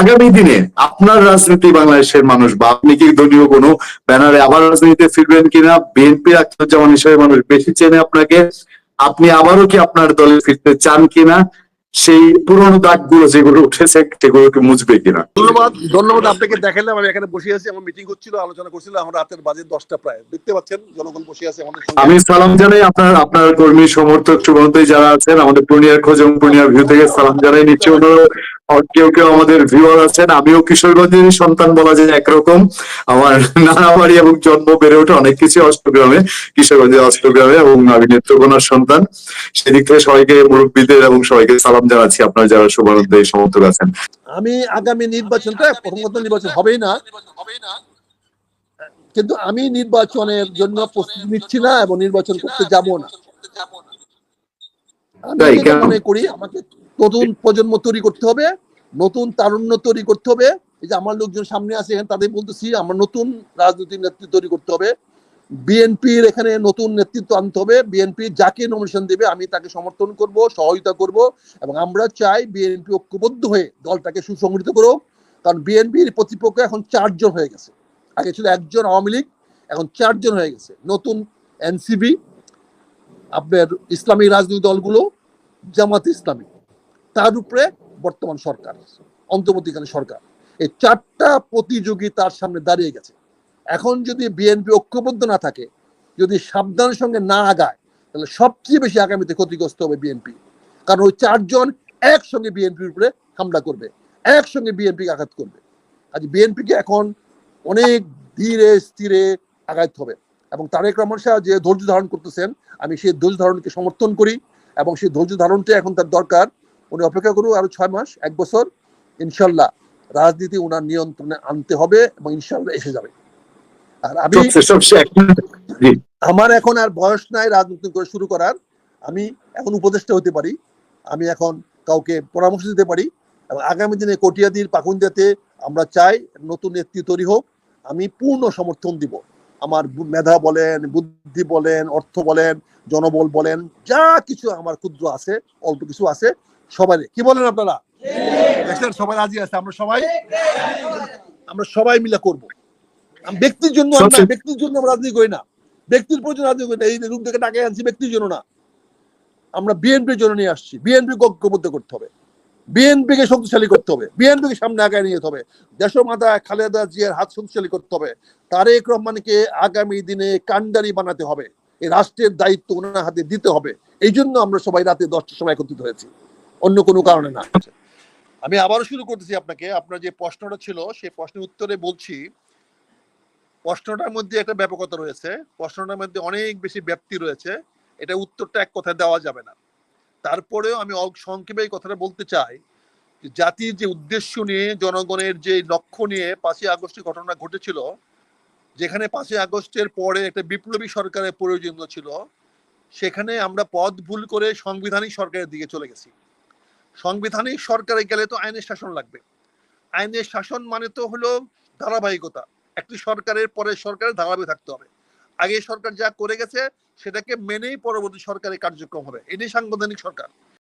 আগামী দিনে আপনার রাজনীতি বাংলাদেশের মানুষ বা আপনি কি দলীয় কোনো ব্যানারে আবার রাজনীতিতে ফিরবেন কিনা? বিএনপি আখতারুজ্জামান হিসেবে মানুষ বেশি চেনে আপনাকে। আপনি আবারও কি আপনার দলে ফিরতে চান কিনা? সেই পুরনো দাগগুলো যেগুলো উঠেছে সেগুলোকে মুছবে কিনা? ধন্যবাদ। ধন্যবাদ আপনাকে দেখালাম। আমি এখানে বসে আছি। আমার মিটিং হচ্ছিল আলোচনা করছিলাম। আমার রাতের বাজে দশটা প্রায়। দেখতে পাচ্ছেন জনগণ বসে আছে আমাদের আমি সালাম জানাই আপনার আপনার কর্মী সমর্থক শুভন্তই যারা আছেন। আমাদের পূর্ণিয়ার খোঁজ এবং পূর্ণিয়ার ভিউ থেকে সালাম জানাই। নিশ্চয় ওনারও কেউ কেউ আমাদের ভিউয়ার আছেন আমিও কিশোরগঞ্জের সন্তান বলা যায় একরকম। আমার নানা বাড়ি এবং জন্ম বেড়ে ওঠে অনেক কিছু অষ্টগ্রামে কিশোরগঞ্জের অষ্টগ্রামে এবং আমি নেত্রকোনার সন্তান। সেদিক থেকে সবাইকে মুরব্বীদের এবং সবাইকে সালাম জানাচ্ছি আপনার যারা শুভানুদ্দেয় সমর্থক আছেন। আমি আগামী নির্বাচনটা নির্বাচন হবেই না। কিন্তু আমি নির্বাচনের জন্য প্রস্তুতি নিচ্ছি না এবং নির্বাচন করতে যাব না। আমি? মনে করি আমাকে নতুন প্রজন্ম তৈরি করতে হবে। নতুন তারুণ্য তৈরি করতে হবে। এই যে আমার লোকজন সামনে আছে এখানে, তাদের বলতেছি, আমার নতুন রাজনৈতিক নেতৃত্ব তৈরি করতে হবে। বিএনপির এখানে নতুন নেতৃত্ব আনতে হবে। বিএনপি যাকে নমিনেশন দেবে, আমি তাকে সমর্থন করব, সহযোগিতা করব এবং আমরা চাই বিএনপি ঐক্যবদ্ধ হয়ে দলটাকে সুসংগঠিত করুক। কারণ বিএনপির প্রতিপক্ষ এখন চারজন হয়ে গেছে। আগে ছিল একজন আওয়ামী লীগ, এখন চারজন হয়ে গেছে। নতুন এনসিবি আপনার ইসলামী রাজনৈতিক দলগুলো, জামাত ইসলামী। তার উপরে বর্তমান সরকার, অন্তর্বর্তীকালীন সরকার। এই চারটা প্রতিযোগী তার সামনে দাঁড়িয়ে গেছে। এখন যদি বিএনপি ঐক্যবদ্ধ না থাকে, যদি সাবধানের সঙ্গে না আগায়, তাহলে সবচেয়ে বেশি আগামীতে ক্ষতিগ্রস্ত হবে বিএনপি। কারণ ওই চারজন একসঙ্গে বিএনপির উপরে হামলা করবে, একসঙ্গে বিএনপিকে আঘাত করবে। আজ বিএনপিকে এখন অনেক ধীরে স্থিরে আগাইতে হবে। এবং তারেক রহমান সাহেব যে ধৈর্য ধারণ করতেছেন, আমি সেই ধৈর্য ধারণকে সমর্থন করি এবং সেই ধৈর্য ধারণটা এখন তার দরকার। উনি অপেক্ষা করুন আরও ছয় মাস এক বছর ইনশাল্লাহ রাজনীতি ওনার নিয়ন্ত্রণে আনতে হবে এবং ইনশাল্লাহ এসে যাবে। আর আমি আমার এখন আর বয়স নাই রাজনীতি করে শুরু করার। আমি এখন উপদেষ্টা হতে পারি। আমি এখন কাউকে পরামর্শ দিতে পারি। এবং আগামী দিনে কটিয়াদির পাকুন্দিয়াতে আমরা চাই নতুন নেতৃত্ব তৈরি হোক। আমি পূর্ণ সমর্থন দিব। আমার মেধা বলেন বুদ্ধি বলেন অর্থ বলেন জনবল বলেন যা কিছু আমার ক্ষুদ্র আছে অল্প কিছু আছে সবাই কি বলেন আপনারা? দেখছেন সবাই রাজি আছে আমরা সবাই আমরা সবাই মিলে করব। ব্যক্তির জন্য ব্যক্তির জন্য আমরা রাজনীতি করি না। ব্যক্তির প্রয়োজন রাজনীতি করি না। এই রুম থেকে ডাকে আনছি ব্যক্তির জন্য না। আমরা বিএনপির জন্য নিয়ে আসছি। বিএনপি ঐক্যবদ্ধ করতে হবে। বিএনপি কে শক্তিশালী করতে হবে। বিএনপি কে সামনে আগায় নিয়ে যেতে হবে। দেশমাতা খালেদা জিয়ার হাত শক্তিশালী করতে হবে। তারেক রহমানকে আগামী দিনে কান্ডারি বানাতে হবে। এই রাষ্ট্রের দায়িত্ব ওনার হাতে দিতে হবে। এই জন্য আমরা সবাই রাতে দশটার সময় একত্রিত হয়েছি। অন্য কোনো কারণে না। আমি আবারও শুরু করতেছি আপনাকে। আপনার যে প্রশ্নটা ছিল, সেই প্রশ্নের উত্তরে বলছি, প্রশ্নটার মধ্যে একটা ব্যাপকতা রয়েছে। প্রশ্নটার মধ্যে অনেক বেশি ব্যাপ্তি রয়েছে। এটা উত্তরটা এক কথায় দেওয়া যাবে না। তারপরেও আমি সংক্ষেপে এই কথাটা বলতে চাই জাতির যে উদ্দেশ্য নিয়ে, জনগণের যে লক্ষ্য নিয়ে পাঁচই আগস্টের ঘটনা ঘটেছিল, যেখানে পাঁচই আগস্টের পরে একটা বিপ্লবী সরকারের প্রয়োজন ছিল, সেখানে আমরা পথ ভুল করে সাংবিধানিক সরকারের দিকে চলে গেছি। সাংবিধানিক সরকারে গেলে তো আইনের শাসন লাগবে। আইনের শাসন মানে তো হলো ধারাবাহিকতা। একটি সরকারের পরে সরকারের ধারাবাহিক থাকতে হবে। আগে সরকার যা করে গেছে, সেটাকে মেনেই পরবর্তী সরকারের কার্যক্রম হবে। এটাই সাংবিধানিক সরকার।